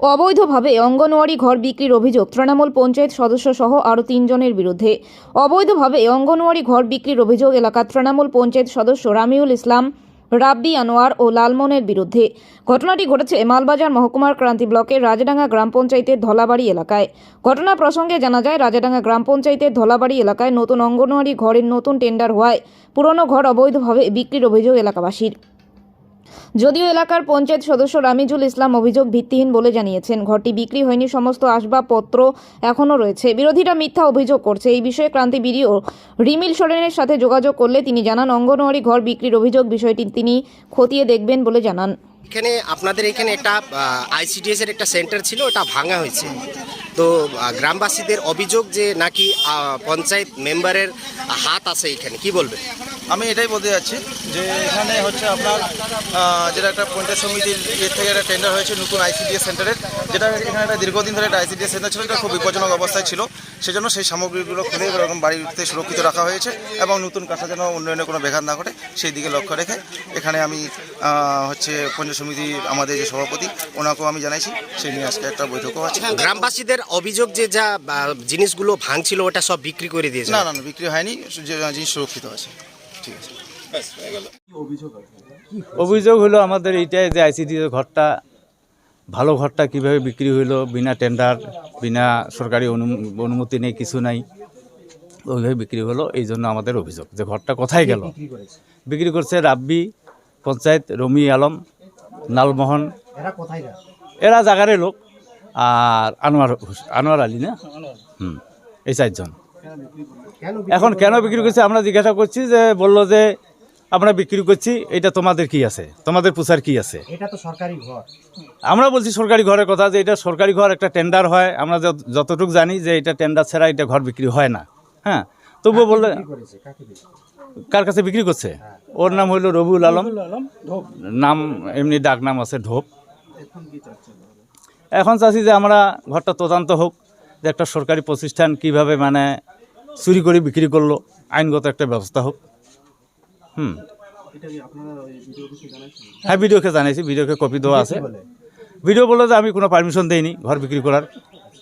অবৈধভাবে অঙ্গনওয়াড়ি ঘর বিক্রির অভিযোগ তৃণমূল পঞ্চায়েত সদস্য সহ আরও তিনজনের বিরুদ্ধে। অবৈধভাবে অঙ্গনওয়াড়ি ঘর বিক্রির অভিযোগ এলাকার তৃণমূল পঞ্চায়েত সদস্য রামিউল ইসলাম, রাব্বি আনোয়ার ও লালমনের বিরুদ্ধে। ঘটনাটি ঘটেছে মালবাজার মহকুমার ক্রান্তি ব্লকের রাজাডাঙ্গা গ্রাম পঞ্চায়েতের ধলাবাড়ি এলাকায়। ঘটনা প্রসঙ্গে জানা যায়, রাজাডাঙ্গা গ্রাম পঞ্চায়েতের ধলাবাড়ি এলাকায় নতুন অঙ্গনওয়াড়ি ঘরের নতুন টেন্ডার হওয়ায় পুরনো ঘর অবৈধভাবে বিক্রির অভিযোগ এলাকাবাসীর। যদিও এলাকার পঞ্চায়েত সদস্য রামিজুল ইসলাম অভিযোগ ভিত্তিহীন বলে জানিয়েছেন, ঘরটি বিক্রি হয়নি, সমস্ত আসবাবপত্র এখনও রয়েছে। বিরোধীরা মিথ্যা অভিযোগ করছে। এই বিষয়ে ক্রান্তি বিডিও রিমিল সোরেনের সাথে যোগাযোগ করলে তিনি জানান, অঙ্গনওয়াড়ি ঘর বিক্রির অভিযোগ বিষয়টি তিনি খতিয়ে দেখবেন বলে জানান। এখানে আপনাদের এখানে একটা আইসিডিএস এর একটা সেন্টার ছিল, ওটা ভাঙা হয়েছে। তো গ্রামবাসীদের অভিযোগ যে নাকি পঞ্চায়েত মেম্বারের হাত আছে এখানে কি বলবেন? আমি এটাই বলতে যাচ্ছি যে এখানে হচ্ছে আপনার যেটা একটা পঞ্চায়েত সমিতির ইয়ে থেকে একটা টেন্ডার হয়েছে নতুন আইসিডিএস সেন্টারের যেটা এখানে একটা দীর্ঘদিন ধরে একটা আইসিডিএস সেন্টার ছিল যেটা খুব বিপজ্জনক অবস্থায় ছিল। সেজন্য সেই সামগ্রীগুলো খুলে এরকম বাড়িতে সুরক্ষিত রাখা হয়েছে এবং নতুন কাঠা যেন উন্নয়নে কোনো ব্যাঘাত না ঘটে সেই দিকে লক্ষ্য রেখে এখানে আমি হচ্ছে পঞ্চায়েত সমিতির আমাদের যে সভাপতি ওনাকেও আমি জানাইছি সেই নিয়ে আজকে একটা বৈঠকও আছে। গ্রামবাসীদের অভিযোগ যে যা জিনিসগুলো ভাঙছিল ওটা সব বিক্রি করে দিয়েছে? না না না বিক্রি হয়নি যে জিনিস সুরক্ষিত আছে। ঠিক আছে। অভিযোগ হলো আমাদের এইটাই যে আইসিডি ঘরটা ভালো ঘরটা কীভাবে বিক্রি হইল বিনা টেন্ডার বিনা সরকারি অনু- অনুমতি নেই কিছু নাই ওইভাবে বিক্রি হলো এই জন্য আমাদের অভিযোগ। যে ঘরটা কোথায় গেল? বিক্রি করছে রাব্বি পঞ্চায়েত রমি আলম নালমোহন এরা জাগারে লোক। আর আনোয়ার আনোয়ার আলী না? হুম এই চারজন। এখন কেন বিক্রি করছে? আমরা জিজ্ঞাসা করছি যে বলল যে আমরা বিক্রি করছি এটা তোমাদের কি আছে? তোমাদের পুষার কি আছে? এটা তো সরকারি ঘর। আমরা বলছি সরকারি ঘরের কথা যে এটা সরকারি ঘর একটা টেন্ডার হয়। আমরা যত- যতটুকু জানি যে এটা টেন্ডার ছাড়া এটা ঘর বিক্রি হয় না। হ্যাঁ তবুও বললে? কার কাছে বিক্রি করছে? ওর নাম হইল রবিউল আলম। নাম এমনি ডাক নাম আছে ঢোপ। এখন চাচ্ছি যে আমরা ঘরটা তদন্ত হোক, যে একটা সরকারি প্রতিষ্ঠান কীভাবে মানে চুরি করে বিক্রি করল, আইনগত একটা ব্যবস্থা হোক। হুম। হ্যাঁ ভিডিওকে জানাইছি, ভিডিওকে কপি দেওয়া আছে। ভিডিও বলল যে আমি কোনো পারমিশন দেইনি ঘর বিক্রি করার।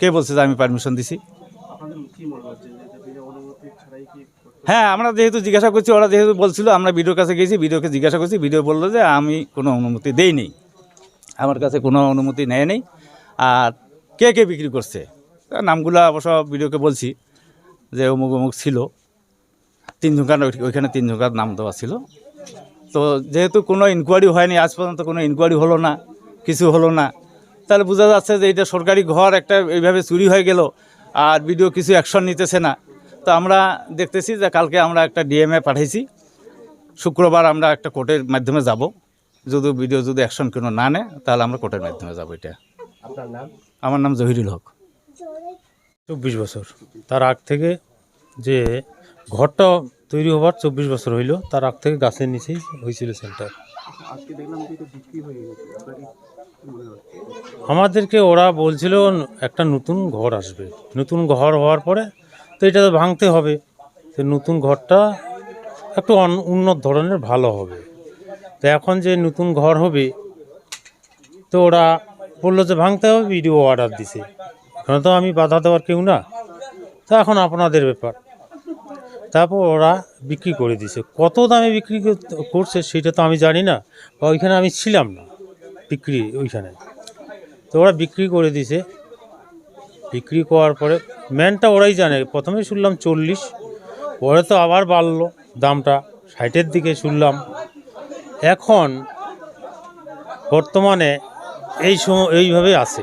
কে বলছে যে আমি পারমিশন দিছি। হ্যাঁ আমরা যেহেতু জিজ্ঞাসা করছি, ওরা যেহেতু বলছিল, আমরা ভিডিওর কাছে গেছি ভিডিওকে জিজ্ঞাসা করছি, ভিডিও বলল যে আমি কোনো অনুমতি দেইনি। আমার কাছে কোনো অনুমতি নেয় নেই আর কে কে বিক্রি করছে? নামগুলো অবশ্য ভিডিওকে বলছি যে অমুক অমুক ছিল। তিন ঝুঁকার ওইখানে তিন ঝুঁকার নাম দেওয়া ছিল। তো যেহেতু কোনো ইনকোয়ারি হয়নি, আজ পর্যন্ত কোনো ইনকোয়ারি হলো না, কিছু হলো না, তাহলে বোঝা যাচ্ছে যে এটা সরকারি ঘর একটা এইভাবে চুরি হয়ে গেল আর ভিডিও কিছু অ্যাকশন নিতেছে না। তো আমরা দেখতেছি যে কালকে আমরা একটা ডিএমএ পাঠাইছি, শুক্রবার আমরা একটা কোর্টের মাধ্যমে যাব। যদি ভিডিও যদি অ্যাকশন কোনো না নেয়, তাহলে আমরা কোর্টের মাধ্যমে যাব এটা। আপনার নাম? আমার নাম জহিরুল হক। চব্বিশ বছর। তার আগ থেকে যে ঘরটা তৈরি হবার চব্বিশ বছর হইল তার আগ থেকে গাছের নিচেই হয়েছিল সেন্টার। আমাদেরকে ওরা বলছিল একটা নতুন ঘর আসবে। নতুন ঘর হওয়ার পরে তো এটা তো ভাঙতে হবে। তো নতুন ঘরটা একটু উন্নত ধরনের ভালো হবে। তো এখন যে নতুন ঘর হবে তো ওরা বলল যে ভাঙতে হবে ভিডিও অর্ডার দিছে। এখানে তো আমি বাধা দেওয়ার কেউ না। তা এখন আপনাদের ব্যাপার। তারপর ওরা বিক্রি করে দিছে। কত দামে বিক্রি কর- করছে সেটা তো আমি জানি না, বা ওইখানে আমি ছিলাম না বিক্রি ওইখানে। তো ওরা বিক্রি করে দিছে। বিক্রি করার পরে ম্যানটা ওরাই জানে। প্রথমে শুনলাম চল্লিশ, পরে তো আবার বাড়লো দামটা। ষাটের দিকে শুনলাম। এখন বর্তমানে এই সময় এইভাবে আছে।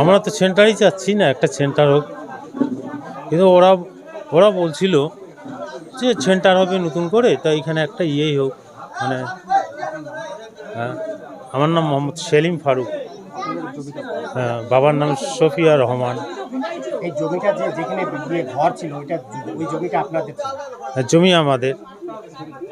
আমরা তো সেন্টারই চাচ্ছি না একটা সেন্টার হোক। কিন্তু ওরা ওরা বলছিল যে সেন্টার হবে নতুন করে তা এখানে একটা ইয়েই হোক মানে হ্যাঁ আমার নাম মোহাম্মদ সেলিম ফারুক। হ্যাঁ বাবার নাম সফিয়া রহমান। এই জমিটা যে যেখানে ঘর ছিল ওইটা ওই জমিটা আপনাদের হ্যাঁ, জমি আমাদের। Thank you.